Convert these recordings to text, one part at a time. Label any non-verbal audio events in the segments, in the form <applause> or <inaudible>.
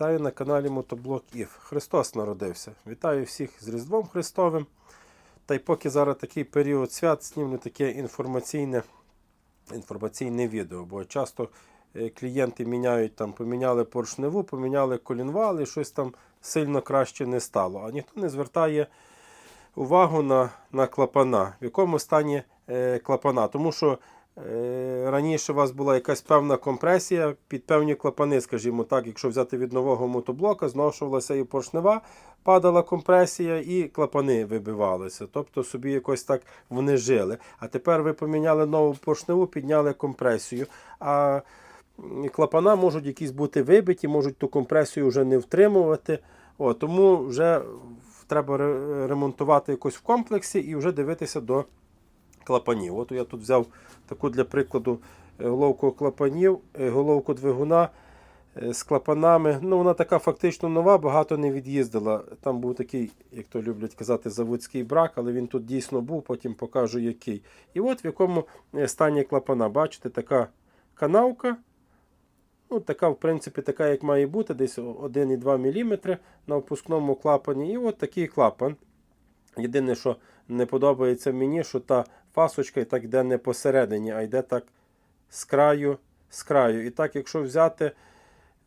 Вітаю на каналі Мотоблок Ів. Христос народився. Вітаю всіх з Різдвом Христовим. Та й поки зараз такий період свят, знімлю таке інформаційне, інформаційне відео, бо часто е, клієнти міняють там, поміняли поршневу, поміняли колінвал і щось там сильно краще не стало. А ніхто не звертає увагу на, на клапана, в якому стані е, клапана. Тому що раніше у вас була якась певна компресія під певні клапани, скажімо так, якщо взяти від нового мотоблока, зношувалася і поршнева, падала компресія, і клапани вибивалися. Тобто собі якось так вони жили. А тепер ви поміняли нову поршневу, підняли компресію. А клапана можуть якісь бути вибиті, можуть ту компресію вже не втримувати. О, тому вже треба ремонтувати якось в комплексі і вже дивитися до клапанів. От я тут взяв таку для прикладу е, головку клапанів, е, головку двигуна е, з клапанами. Ну, вона така фактично нова, багато не від'їздила. Там був такий, як то люблять казати, заводський брак, але він тут дійсно був, потім покажу який. І от в якому стані клапана. Бачите, така канавка. Ну, така, в принципі, така, як має бути, десь 1,2 мм на впускному клапані. І от такий клапан. Єдине, що не подобається мені, що та фасочка і так йде не посередині, а йде так з краю, з краю. І так, якщо взяти,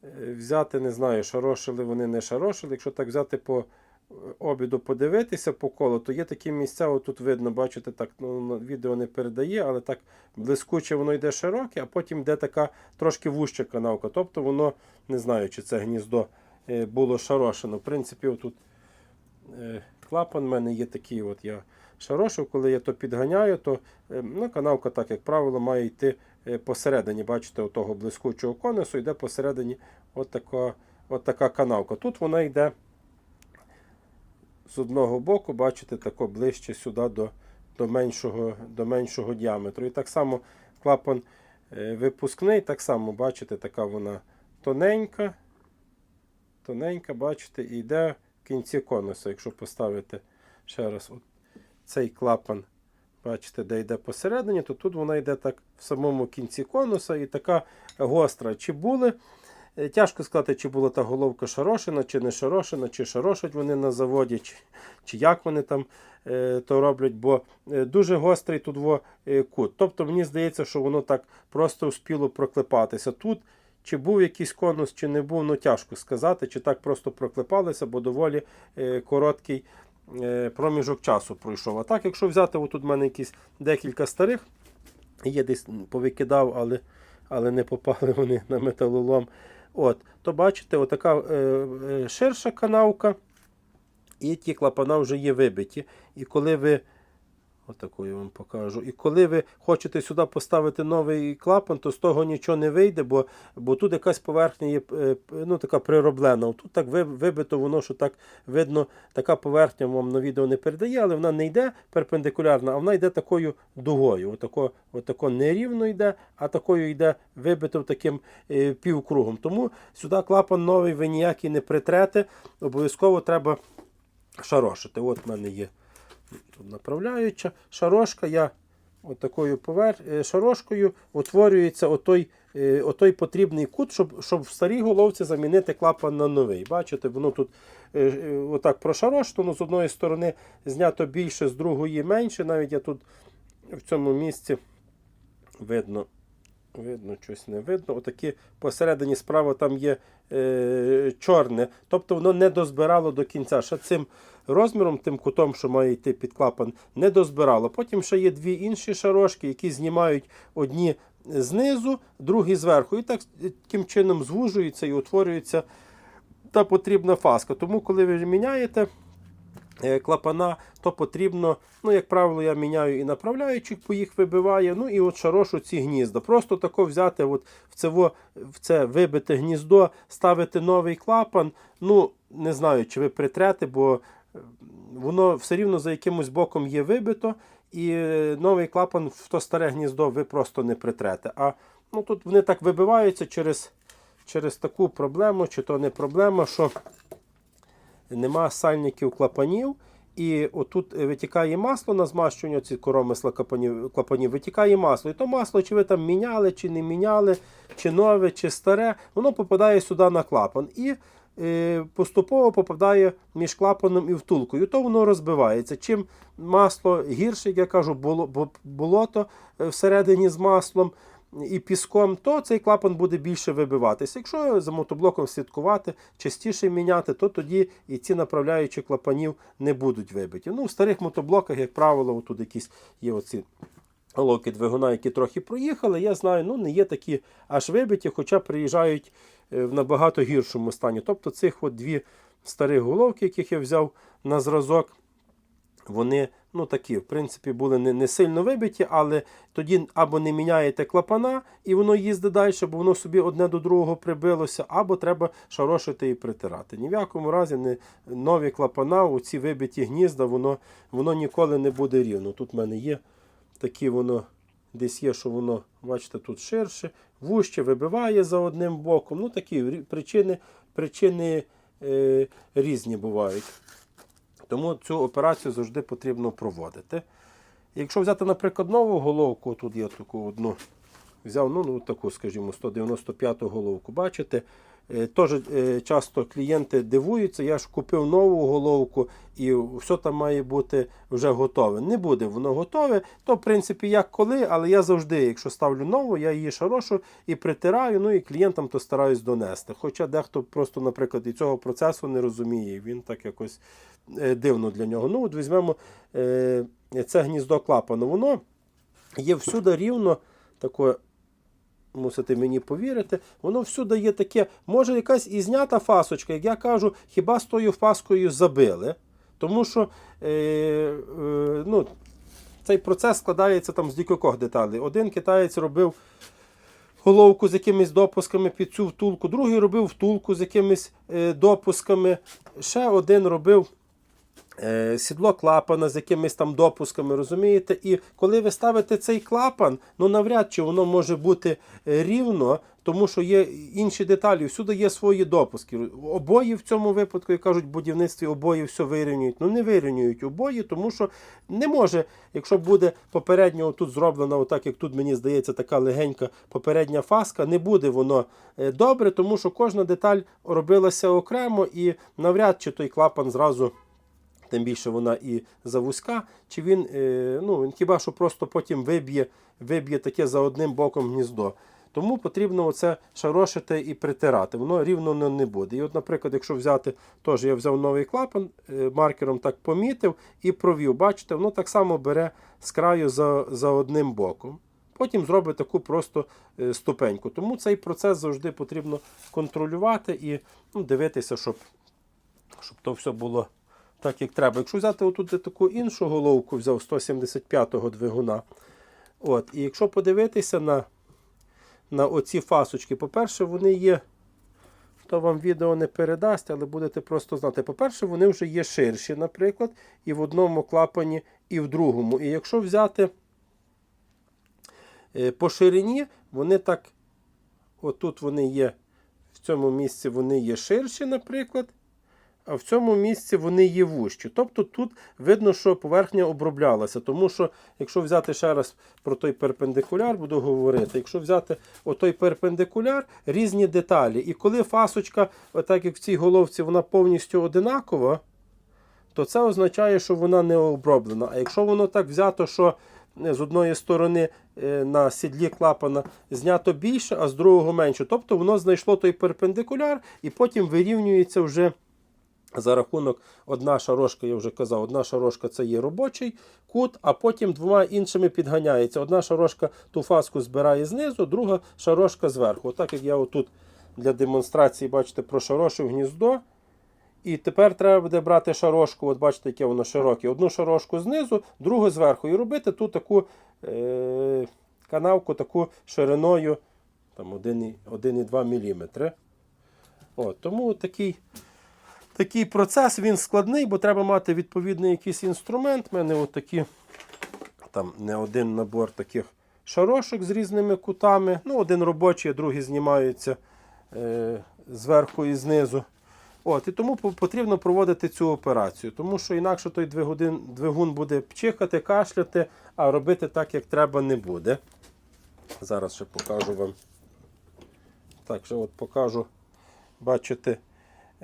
е, взяти, не знаю, шарошили вони не шарошили, якщо так взяти по е, обіду, подивитися по колу, то є такі місця, отут видно, бачите, так ну, відео не передає, але так блискуче воно йде широке, а потім йде така трошки вуща канавка. Тобто воно, не знаю, чи це гніздо е, було шарошено. В принципі, отут клапан в мене є такий, от я шарошив, коли я то підганяю, то е, ну, канавка, так як правило, має йти е, посередині. Бачите, отого блискучого конусу йде посередині от така, от така канавка. Тут вона йде з одного боку, бачите, тако ближче сюди до, до, меншого, до меншого діаметру. І так само клапан е, випускний, так само, бачите, така вона тоненька, тоненька, бачите, і йде в кінці конуса. Якщо поставити ще раз от цей клапан, бачите, де йде посередині, то тут вона йде так в самому кінці конуса і така гостра. Чи були Е, Тяжко сказати, чи була та головка шарошена, чи не шарошена, чи шарошать вони на заводі, чи, чи як вони там е, то роблять, бо е, дуже гострий тут во, е, кут. Тобто мені здається, що воно так просто успіло проклепатися. Тут чи був якийсь конус, чи не був, ну тяжко сказати, чи так просто проклепалося, бо доволі е, короткий проміжок часу пройшов. А так, якщо взяти, отут в мене якісь декілька старих, є десь повикидав, але, але не попали <laughs> вони на металолом. От, то бачите, отака е, е, ширша канавка, і ті клапана вже є вибиті. І коли ви. Отаку я вам покажу. І коли ви хочете сюди поставити новий клапан, то з того нічого не вийде, бо, бо тут якась поверхня є е, ну, така прироблена. Тут так вибито воно, що так видно, така поверхня вам на відео не передає, але вона не йде перпендикулярно, а вона йде такою дугою. Отако, отако нерівно йде, а такою йде вибито таким е, півкругом. Тому сюди клапан новий ви ніякий не притрете. Обов'язково треба шарошити. От в мене є тут направляюча шарошка. Я от такою повер... е, шарошкою утворюється отой, е, отой потрібний кут, щоб, щоб в старій головці замінити клапан на новий. Бачите, воно тут е, отак прошарошено, з одної сторони знято більше, з другої менше. Навіть я тут в цьому місці видно. Видно, щось не видно. Отакі посередині справа там є е, чорне. Тобто воно не дозбирало до кінця. Ще цим розміром, тим кутом, що має йти під клапан, не дозбирало. Потім ще є дві інші шарошки, які знімають одні знизу, другі зверху. І так таким чином звужується і утворюється та потрібна фаска. Тому, коли ви міняєте е, клапана, то потрібно, ну, як правило, я міняю і направляючих, бо їх вибиває. Ну і от шарошу ці гнізда. Просто тако взяти от в, це, в це вибите гніздо, ставити новий клапан. Ну, не знаю, чи ви притрете, бо воно все рівно за якимось боком є вибито, і е, новий клапан в то старе гніздо ви просто не притрете. А ну, тут вони так вибиваються через, через таку проблему, чи то не проблема, що нема сальників клапанів. І отут витікає масло на змащування ці коромисла клапанів, клапанів, витікає масло. І то масло, чи ви там міняли, чи не міняли, чи нове, чи старе, воно попадає сюди на клапан. І е, поступово попадає між клапаном і втулкою, то воно розбивається. Чим масло гірше, як я кажу, болото е, всередині з маслом і піском, то цей клапан буде більше вибиватися. Якщо за мотоблоком слідкувати, частіше міняти, то тоді і ці направляючі клапанів не будуть вибиті. Ну, в старих мотоблоках, як правило, тут якісь є оці головки двигуна, які трохи проїхали. Я знаю, ну не є такі аж вибиті, хоча приїжджають е, в набагато гіршому стані. Тобто цих от дві старих головки, яких я взяв на зразок, вони ну такі, в принципі, були не, не сильно вибиті, але тоді або не міняєте клапана, і воно їздить далі, бо воно собі одне до другого прибилося, або треба шарошити і притирати. Ні в якому разі не нові клапана, у ці вибиті гнізда, воно, воно ніколи не буде рівно. Тут в мене є такі воно. Десь є, що воно, бачите, тут ширше, вужче, вибиває за одним боком. Ну, такі причини, причини е, різні бувають. Тому цю операцію завжди потрібно проводити. Якщо взяти, наприклад, нову головку, тут я таку одну взяв, ну, ну таку, скажімо, 195 головку, бачите, теж е, часто клієнти дивуються, я ж купив нову головку і все там має бути вже готове. Не буде воно готове, то в принципі як коли, але я завжди, якщо ставлю нову, я її шарошу і притираю, ну і клієнтам то стараюсь донести. Хоча дехто просто, наприклад, і цього процесу не розуміє, він так якось е, дивно для нього. Ну, от візьмемо е, це гніздо клапану. Воно є всюди рівно таке. Мусите мені повірити, воно всюди є таке, може якась і знята фасочка, як я кажу, хіба з тою фаскою забили. Тому що е, е, ну, цей процес складається там з декількох деталей. Один китаєць робив головку з якимись допусками під цю втулку, другий робив втулку з якимись е, допусками, ще один робив сідло клапана з якимись там допусками, розумієте? І коли ви ставите цей клапан, ну навряд чи воно може бути е, рівно, тому що є інші деталі, всюди є свої допуски. Обої в цьому випадку, як кажуть, в будівництві обої все вирівнюють. Ну не вирівнюють обої, тому що не може, якщо буде попередньо тут зроблена, отак як тут мені здається, така легенька попередня фаска, не буде воно е, добре, тому що кожна деталь робилася окремо і навряд чи той клапан зразу тим більше вона і завузька, чи він, е, ну, він хіба що просто потім виб'є, виб'є таке за одним боком гніздо. Тому потрібно оце шарошити і притирати. Воно рівно не, не буде. І от, наприклад, якщо взяти, теж я взяв новий клапан, е, маркером так помітив і провів. Бачите, воно так само бере з краю за, за одним боком. Потім зробить таку просто е, ступеньку. Тому цей процес завжди потрібно контролювати і ну, дивитися, щоб, щоб то все було так, як треба. Якщо взяти отут таку іншу головку, взяв 175-го двигуна. От, І якщо подивитися на, на оці фасочки, по-перше, вони є. Хто вам відео не передасть, але будете просто знати. По-перше, вони вже є ширші, наприклад, і в одному клапані, і в другому. І якщо взяти е, по ширині, вони так, отут вони є, в цьому місці вони є ширші, наприклад в цьому місці вони є вужчі. Тобто тут видно, що поверхня оброблялася. Тому що, якщо взяти ще раз про той перпендикуляр, буду говорити, якщо взяти отой перпендикуляр, різні деталі. І коли фасочка, отак як в цій головці, вона повністю одинакова, то це означає, що вона не оброблена. А якщо воно так взято, що е, з одної сторони е, на сідлі клапана знято більше, а з другого менше. Тобто воно знайшло той перпендикуляр і потім вирівнюється вже. За рахунок одна шарошка, я вже казав, одна шарошка це є робочий кут, а потім двома іншими підганяється. Одна шарошка ту фаску збирає знизу, друга шарошка зверху. Отак як я отут для демонстрації, бачите, прошарошив гніздо. І тепер треба буде брати шарошку, от бачите, яке воно широке. Одну шарошку знизу, другу зверху. І робити ту таку е- канавку таку шириною там 1,2 мм. От, тому такий. Такий процес він складний, бо треба мати відповідний якийсь інструмент. У мене отакі, там не один набор таких шарошок з різними кутами. Ну, один робочий, а другий знімаються е, зверху і знизу. От, І тому потрібно проводити цю операцію, тому що інакше той двигун, двигун буде пчихати, кашляти, а робити так, як треба, не буде. Зараз ще покажу вам. Так, ще от покажу, бачите.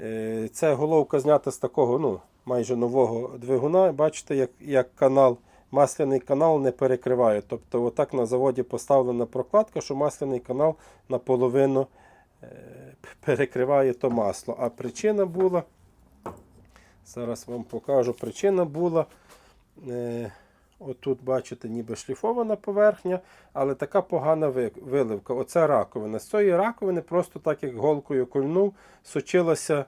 Е, Це головка знята з такого ну, майже нового двигуна. Бачите, як, як канал, масляний канал не перекриває. Тобто, отак на заводі поставлена прокладка, що масляний канал наполовину е, перекриває то масло. А причина була, зараз вам покажу, причина була. Отут, бачите, ніби шліфована поверхня, але така погана виливка. Оце раковина. З цієї раковини просто так, як голкою кольнув, сочилася,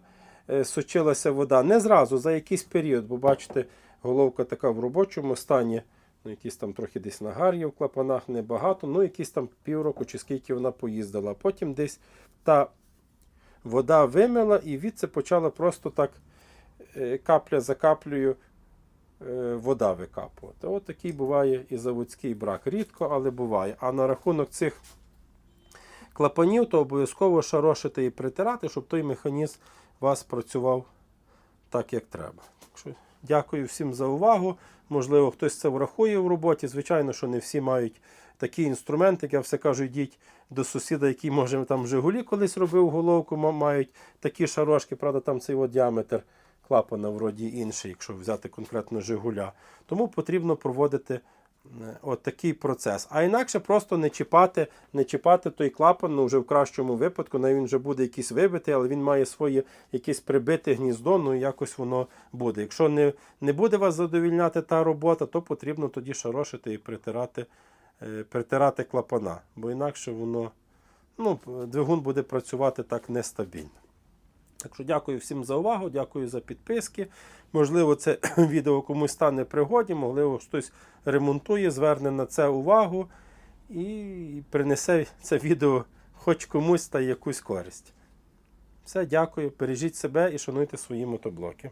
е, сочилася вода. Не зразу, за якийсь період, бо бачите, головка така в робочому стані. Ну, якісь там трохи десь нагар'я в клапанах, небагато, ну якісь там півроку чи скільки вона поїздила. Потім десь та вода вимила і відси почала просто так е, капля за каплею вода викапувати. От такий буває і заводський брак. Рідко, але буває. А на рахунок цих клапанів, то обов'язково шарошити і притирати, щоб той механізм вас працював так, як треба. Дякую всім за увагу. Можливо, хтось це врахує в роботі. Звичайно, що не всі мають такі інструменти. Як я все кажу, йдіть до сусіда, який може там Жигулі колись робив головку, мають такі шарошки, правда, там цей от діаметр клапана вроді інший, якщо взяти конкретно Жигуля. Тому потрібно проводити е, от такий процес. А інакше просто не чіпати, не чіпати той клапан, ну вже в кращому випадку, навіть він вже буде якийсь вибитий, але він має своє якесь прибите гніздо, ну якось воно буде. Якщо не, не буде вас задовільняти та робота, то потрібно тоді шарошити і притирати, е, притирати клапана, бо інакше воно, ну, двигун буде працювати так нестабільно. Так що дякую всім за увагу, дякую за підписки. Можливо, це <clears throat> відео комусь стане пригоді, можливо, хтось ремонтує, зверне на це увагу і принесе це відео хоч комусь та якусь користь. Все, дякую, бережіть себе і шануйте свої мотоблоки.